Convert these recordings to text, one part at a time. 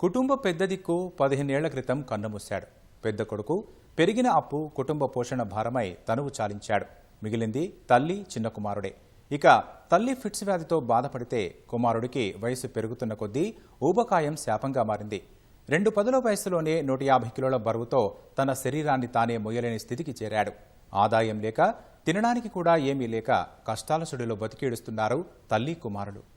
కుటుంబ పెద్ద దిక్కు పదిహేనేళ్ళ క్రితం కన్నుమూశాడు. పెద్ద కొడుకు పెరిగిన అప్పు కుటుంబ పోషణ భారమై తనువు చాలించాడు. మిగిలింది తల్లి చిన్న కుమారుడే. ఇక తల్లి ఫిట్స్ వ్యాధితో బాధపడితే కుమారుడికి వయసు పెరుగుతున్న కొద్దీ ఊబకాయం శాపంగా మారింది. రెండు పదుల వయసులోనే నూట యాభై కిలోల బరువుతో తన శరీరాన్ని తానే మొయ్యలేని స్థితికి చేరాడు. ఆదాయం లేక తినడానికి కూడా ఏమీ లేక కష్టాల సుడిలో బతికేడుస్తున్నారు తల్లి కుమారుడు.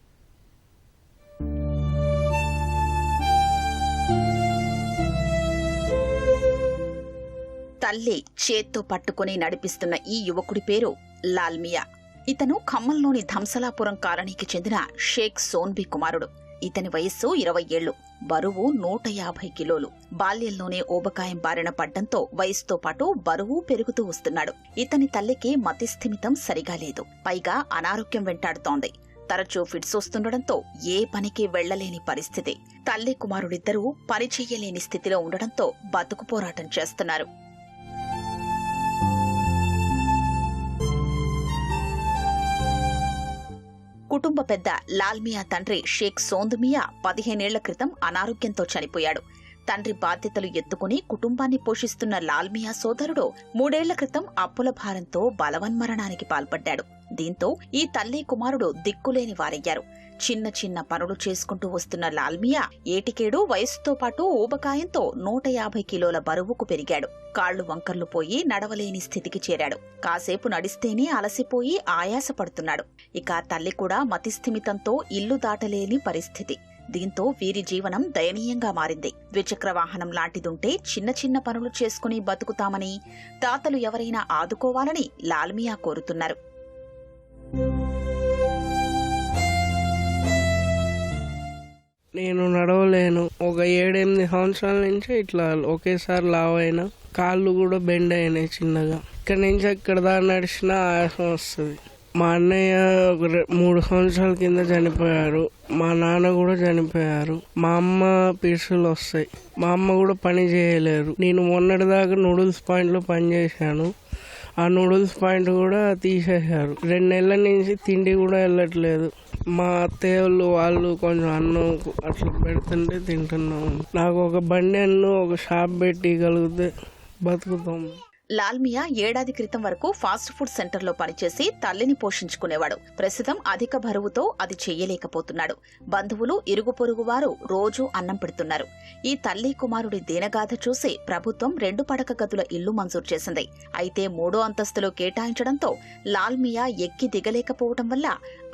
తల్లి చేత్తో పట్టుకుని నడిపిస్తున్న ఈ యువకుడి పేరు లాల్మియా. ఇతను ఖమ్మంలోని ధంసలాపురం కాలనీకి చెందిన షేక్ సోన్బి కుమారుడు. ఇతని వయస్సు ఇరవై ఏళ్ళు బరువు నూట యాభై కిలోలు. బాల్యంలోనే ఊబకాయం బారిన పడ్డంతో వయసుతో పాటు బరువు పెరుగుతూ వస్తున్నాడు. ఇతని తల్లికి మతిస్థిమితం సరిగా లేదు. పైగా అనారోగ్యం వెంటాడుతోంది. తరచూ ఫిట్స్ వస్తుండడంతో ఏ పనికి వెళ్ళలేని పరిస్థితి. తల్లి కుమారుడిద్దరూ పని చెయ్యలేని స్థితిలో ఉండడంతో బతుకు పోరాటం చేస్తున్నారు. కుటుంబ పెద్ద లాల్మియా తండ్రి షేక్ సోందుమియా పదిహేనేళ్ళ క్రితం అనారోగ్యంతో చనిపోయాడు. తండ్రి బాధ్యతలు ఎత్తుకుని కుటుంబాన్ని పోషిస్తున్న లాల్మియా సోదరుడు మూడేళ్ళ క్రితం అప్పుల భారంతో బలవన్మరణానికి పాల్పడ్డాడు. దీంతో ఈ తల్లి కుమారుడు దిక్కులేని వారయ్యారు. చిన్న చిన్న పనులు చేసుకుంటూ వస్తున్న లాల్మియా ఏటికేడు వయసుతో పాటు ఊబకాయంతో నూట యాభై కిలోల బరువుకు పెరిగాడు. కాళ్ళు వంకర్లు పోయి నడవలేని స్థితికి చేరాడు. కాసేపు నడిస్తేనే అలసిపోయి ఆయాసపడుతున్నాడు. ఇక తల్లి కూడా మతిస్థిమితంతో ఇల్లు దాటలేని పరిస్థితి. దీంతో వీరి జీవనం దయనీయంగా మారింది. ద్విచక్ర వాహనం లాంటిదుంటే చిన్న చిన్న పనులు చేసుకుని బతుకుతామని దాతలు ఎవరైనా ఆదుకోవాలని లాల్మియా కోరుతున్నారు. నేను నడవలేను. ఒక ఏడెనిమిది సంవత్సరాల నుంచి ఇట్లా ఒకేసారి లావ్ అయినా కాళ్ళు కూడా బెండ్ అయినాయి చిన్నగా. ఇక్కడ నుంచి అక్కడ దాకా నడిచినా ఆయాసం వస్తుంది. మా అన్నయ్య ఒక మూడు సంవత్సరాల కింద చనిపోయారు. మా నాన్న కూడా చనిపోయారు. మా అమ్మ పిడుసులు వస్తాయి. మా అమ్మ కూడా పని చేయలేరు. నేను మొన్నటిదాకా నూడిల్స్ పాయింట్లో పనిచేశాను ఆ నూడిల్స్ పాయింట్ కూడా తీసేశారు. రెండు నెలల నుంచి తిండి కూడా వెళ్ళట్లేదు. మా అత్తయ్య వాళ్ళు వాళ్ళు కొంచెం అన్నం అట్లా పెడుతుంటే తింటున్నాము నాకు ఒక బండి అన్ను ఒక షాప్ పెట్టి కలిగితే బతుకుతాం. లాల్మియా ఏడాది క్రితం వరకు ఫాస్ట్ ఫుడ్ సెంటర్లో పనిచేసి తల్లిని పోషించుకునేవాడు. ప్రస్తుతం అధిక బరువుతో అది చేయలేకపోతున్నాడు. బంధువులు ఇరుగు పొరుగు వారు రోజూ అన్నం పెడుతున్నారు. ఈ తల్లి కుమారుడి దీనగాథ చూసి ప్రభుత్వం రెండు పడక గదుల ఇల్లు మంజూరు చేసింది. అయితే మూడో అంతస్తులో కేటాయించడంతో లాల్మియా ఎక్కి దిగలేకపోవటం వల్ల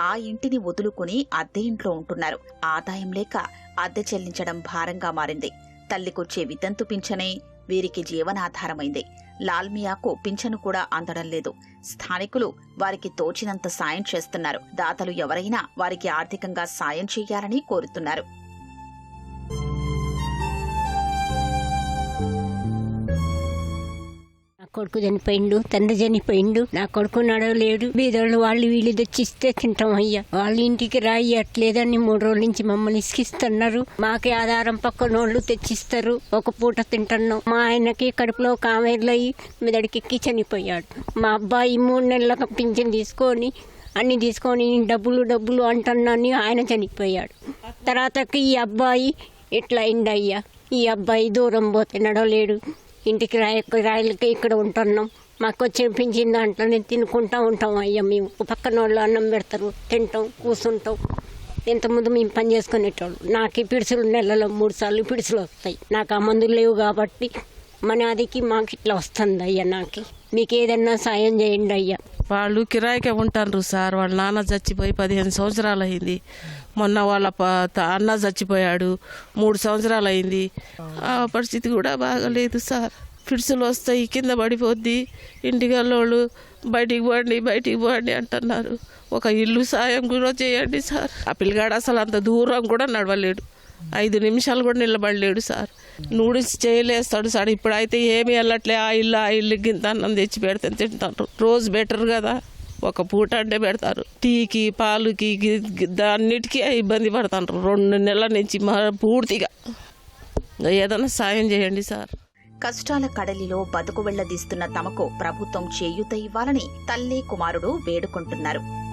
ఆ ఇంటిని వదులుకుని అద్దె ఇంట్లో ఉంటున్నారు. ఆదాయం లేక అద్దె చెల్లించడం భారంగా మారింది. తల్లికొచ్చే వితంతు పింఛనే వీరికి జీవనాధారమైంది. లాల్మియాకు పింఛను కూడా అందడం లేదు. స్థానికులు వారికి తోచినంత సాయం చేస్తున్నారు. దాతలు ఎవరైనా వారికి ఆర్థికంగా సాయం చేయాలని కోరుతున్నారు. కొడుకు చనిపోయిండు తండ్రి చనిపోయిండు. నా కొడుకు నడవలేడు బీదోళ్ళు వాళ్ళు వీళ్ళు తెచ్చిస్తే తింటాం అయ్యా. వాళ్ళ ఇంటికి రాయట్లేదని మూడు రోజుల నుంచి మమ్మల్ని ఇసుకిస్తున్నారు. మాకే ఆధారం పక్కన వాళ్ళు తెచ్చిస్తారు. ఒక పూట తింటున్నాం. మా ఆయనకి కడుపులో కామెర్లయ్యి మెదడికెక్కి చనిపోయాడు. మా అబ్బాయి మూడు నెలల పింఛన్ తీసుకొని అన్ని తీసుకొని డబ్బులు డబ్బులు అంటున్నాని ఆయన చనిపోయాడు. తర్వాతకి ఈ అబ్బాయి ఎట్లా అయిందయ్యా ఈ అబ్బాయి దూరం పోతే నడవలేడు ఇంటికి రాయ రాయలకి ఇక్కడ ఉంటున్నాం. మాకు చెప్పించిన దాంట్లోనే తినుకుంటా ఉంటాం అయ్యా మేము. పక్కన వాళ్ళు అన్నం పెడతారు తింటాం కూర్చుంటాం ఇంతకుముందు మేము పని చేసుకునేటోళ్ళు. నాకు ఈ పిడుసులు నెలలో మూడు సార్లు పిడుసులు వస్తాయి. నాకు ఆ మందులు లేవు కాబట్టి మన అదికి మాకు ఇట్లా వస్తుంది అయ్యా నాకు. మీకేదన్నా సాయం చేయండి అయ్యా. వాళ్ళు కిరాయికే ఉంటారు సార్. వాళ్ళ నాన్న చచ్చిపోయి పదిహేను సంవత్సరాలు అయింది మొన్న వాళ్ళ అన్న చచ్చిపోయాడు. మూడు సంవత్సరాలు అయింది ఆ పరిస్థితి కూడా బాగలేదు సార్. ఫిడ్సులు వస్తాయి కింద పడిపోద్ది. ఇంటికల్లోళ్ళు బయటికి పోండి బయటికి పోండి అంటున్నారు. ఒక ఇల్లు సాయం కూడా చేయండి సార్. ఆ పిల్లగాడు అసలు అంత దూరం కూడా నడవలేడు. ఐదు నిమిషాలు కూడా నిలబడలేడు సార్. నూడిల్స్ చేయలేస్తాడు సార్. ఇప్పుడైతే ఏమి వెళ్ళట్లే. ఆ ఇల్లు ఆ ఇల్లు గింత అన్నం తెచ్చి పెడితే తింటారు. రోజు బెటర్ కదా. ఒక పూట అంటే పెడతారు. టీకి పాలుకి గి- అన్నిటికీ ఇబ్బంది పడతారు రెండు నెలల నుంచి పూర్తిగా. ఏదైనా సాయం చేయండి సార్. కష్టాల కడలిలో బతుకు వెళ్ళదీస్తున్న తమకు ప్రభుత్వం చేయూత ఇవ్వాలని తల్లి కుమారుడు వేడుకుంటున్నారు.